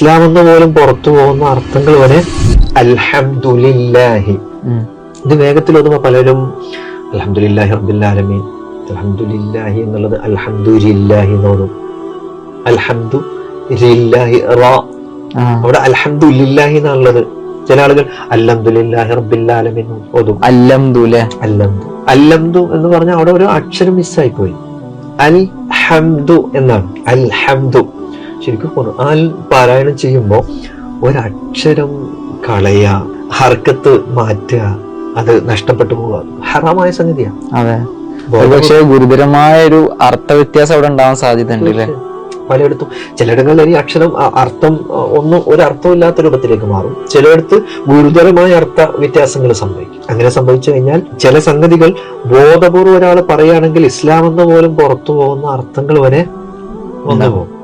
ഇസ്ലാം എന്ന് പോലും പുറത്തു പോകുന്ന അർത്ഥങ്ങൾ വരെ അൽഹംദുലില്ലാഹി. ഇത് വേഗത്തിൽ ഓതുമ്പോൾ പലരും അൽഹംദുലില്ലാഹി റബ്ബില്ലാലമീൻ അൽഹംദുലില്ലാഹി എന്നുള്ളത് അൽഹംദുലില്ലാഹി എന്നോടും അൽഹംദു അവിടെ അൽഹംദുലില്ലാഹി എന്നുള്ളത് ചില ആളുകൾ അല്ലംദുലില്ലാഹി റബ്ബില്ലാലമീൻ ഓതും. അല്ലംദുലെ. അല്ലംദു. അല്ലംദു എന്ന് പറഞ്ഞാൽ അവിടെ ഒരു അക്ഷരം മിസ്സായി പോയി. അൽ ഹംദു എന്നാണ്. അൽ ഹംദു ശരിക്കും ഖുർആൻ പാരായണം ചെയ്യുമ്പോൾ ഒരക്ഷരം കളയുക ഹർക്കത്ത് മാറ്റുക അത് നഷ്ടപ്പെട്ടു പോവുക ഹറാമായ സംഗതിയാണ് അതെ. പക്ഷെ ഗുരുതരമായ ഒരു അർത്ഥ വ്യത്യാസം അവിടെ ഉണ്ടാവാൻ സാധ്യത ഉണ്ട് അല്ലേ പലയിടത്തും ചിലയിടങ്ങളിൽ ഈ അക്ഷരം അർത്ഥം ഒന്നും ഒരു അർത്ഥമില്ലാത്ത രൂപത്തിലേക്ക് മാറും. ചിലയിടത്ത് ഗുരുതരമായ അർത്ഥ വ്യത്യാസങ്ങൾ സംഭവിക്കും. അങ്ങനെ സംഭവിച്ചു കഴിഞ്ഞാൽ ചില സംഗതികൾ ബോധപൂർവം ഒരാൾ പറയുകയാണെങ്കിൽ ഇസ്ലാം എന്ന പോലും പുറത്തു പോകുന്ന അർത്ഥങ്ങൾ വരെ വന്നു പോകും